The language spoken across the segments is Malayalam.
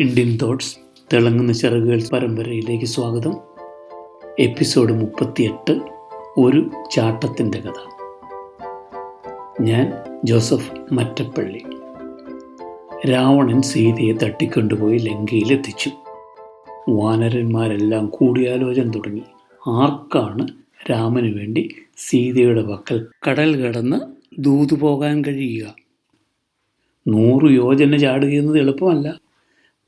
ഇന്ത്യൻ തോട്ട്സ് തിളങ്ങുന്ന ചിറകുകൾ പരമ്പരയിലേക്ക് സ്വാഗതം. എപ്പിസോഡ് മുപ്പത്തിയെട്ട് ഒരു ചാട്ടത്തിന്റെ കഥ. ഞാൻ ജോസഫ് മറ്റപ്പള്ളി. രാവണൻ സീതയെ തട്ടിക്കൊണ്ടുപോയി ലങ്കയിലെത്തിച്ചു. വാനരന്മാരെല്ലാം കൂടിയാലോചന തുടങ്ങി. ആർക്കാണ് രാമന് വേണ്ടി സീതയുടെ പക്കൽ കടൽ കടന്ന് ദൂതു പോകാൻ കഴിയുക? നൂറ് യോജന ചാടുകയെന്നത് എളുപ്പമല്ല.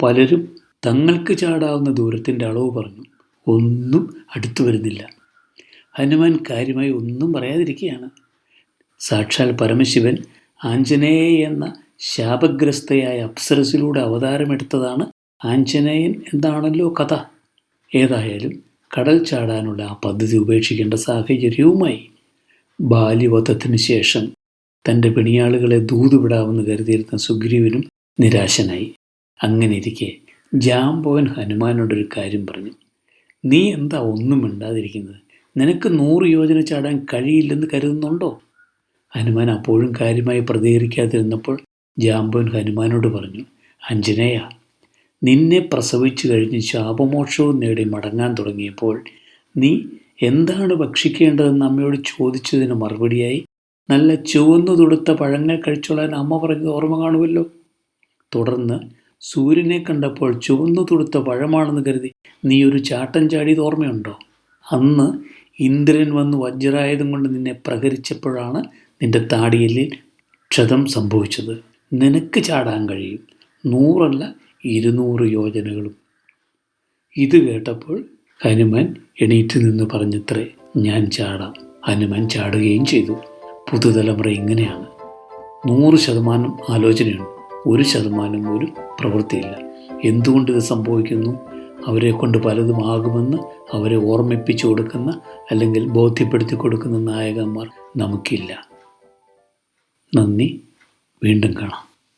പലരും തങ്ങൾക്ക് ചാടാവുന്ന ദൂരത്തിന്റെ അളവ് പറഞ്ഞു ഒന്നും അടുത്തു വരുന്നില്ല. ഹനുമാൻ കാര്യമായി ഒന്നും പറയാതിരിക്കുകയാണ്. സാക്ഷാൽ പരമശിവൻ ആഞ്ജനേയ എന്ന ശാപഗ്രസ്തയായ അപ്സരസിലൂടെ അവതാരമെടുത്തതാണ് ആഞ്ജനേയൻ എന്താണല്ലോ കഥ. ഏതായാലും കടൽ ചാടാനുള്ള ആ പദ്ധതി ഉപേക്ഷിക്കേണ്ട സാഹചര്യവുമായി ബാല്യവധത്തിന് ശേഷം തന്റെ പിണിയാളുകളെ ദൂതുവിടാമെന്ന് കരുതിയിരുന്ന സുഗ്രീവനും നിരാശനായി. അങ്ങനെ ഇരിക്കെ ജാംബോൻ ഹനുമാനോടൊരു കാര്യം പറഞ്ഞു. നീ എന്താ ഒന്നും മിണ്ടാതിരിക്കുന്നത്? നിനക്ക് നൂറ് യോജന ചാടാൻ കഴിയില്ലെന്ന് കരുതുന്നുണ്ടോ? ഹനുമാൻ അപ്പോഴും കാര്യമായി പ്രതികരിക്കാതിരുന്നപ്പോൾ ജാംബോൻ ഹനുമാനോട് പറഞ്ഞു അഞ്ജനേയ നിന്നെ പ്രസവിച്ചു കഴിഞ്ഞ് ശാപമോക്ഷവും നേടി മടങ്ങാൻ തുടങ്ങിയപ്പോൾ നീ എന്താണ് ഭക്ഷിക്കേണ്ടതെന്ന് അമ്മയോട് ചോദിച്ചതിന് മറുപടിയായി നല്ല ചുവന്നു തുടുത്ത പഴങ്ങൾ കഴിച്ചോളാൻ അമ്മ പറഞ്ഞത് ഓർമ്മ കാണുമല്ലോ? തുടർന്ന് സൂര്യനെ കണ്ടപ്പോൾ ചുവന്നു തുടുത്ത പഴമാണെന്ന് കരുതി നീ ഒരു ചാട്ടം ചാടിയത് ഓർമ്മയുണ്ടോ? അന്ന് ഇന്ദ്രൻ വന്ന് വജ്രായതും കൊണ്ട് നിന്നെ പ്രഹരിച്ചപ്പോഴാണ് നിന്റെ താടിയല്ലിൽ ക്ഷതം സംഭവിച്ചത്. നിനക്ക് ചാടാൻ കഴിയും. നൂറല്ല ഇരുന്നൂറ് യോജനകളും. ഇത് കേട്ടപ്പോൾ ഹനുമാൻ എണീറ്റ് നിന്ന് പറഞ്ഞത്രേ ഞാൻ ചാടാം. ഹനുമാൻ ചാടുകയും ചെയ്തു. പുതുതലമുറ ഇങ്ങനെയാണ്. നൂറ് ശതമാനം ആലോചനയുണ്ട്. ഒരു ശതമാനം പോലും പ്രവൃത്തിയില്ല. എന്തുകൊണ്ട് ഇത് സംഭവിക്കുന്നു? അവരെ കൊണ്ട് പലതും ആകുമെന്ന് അവരെ ഓർമ്മിപ്പിച്ചു കൊടുക്കുന്ന അല്ലെങ്കിൽ ബോധ്യപ്പെടുത്തി കൊടുക്കുന്ന നായകന്മാർ നമുക്കില്ല. നന്ദി. വീണ്ടും കാണാം.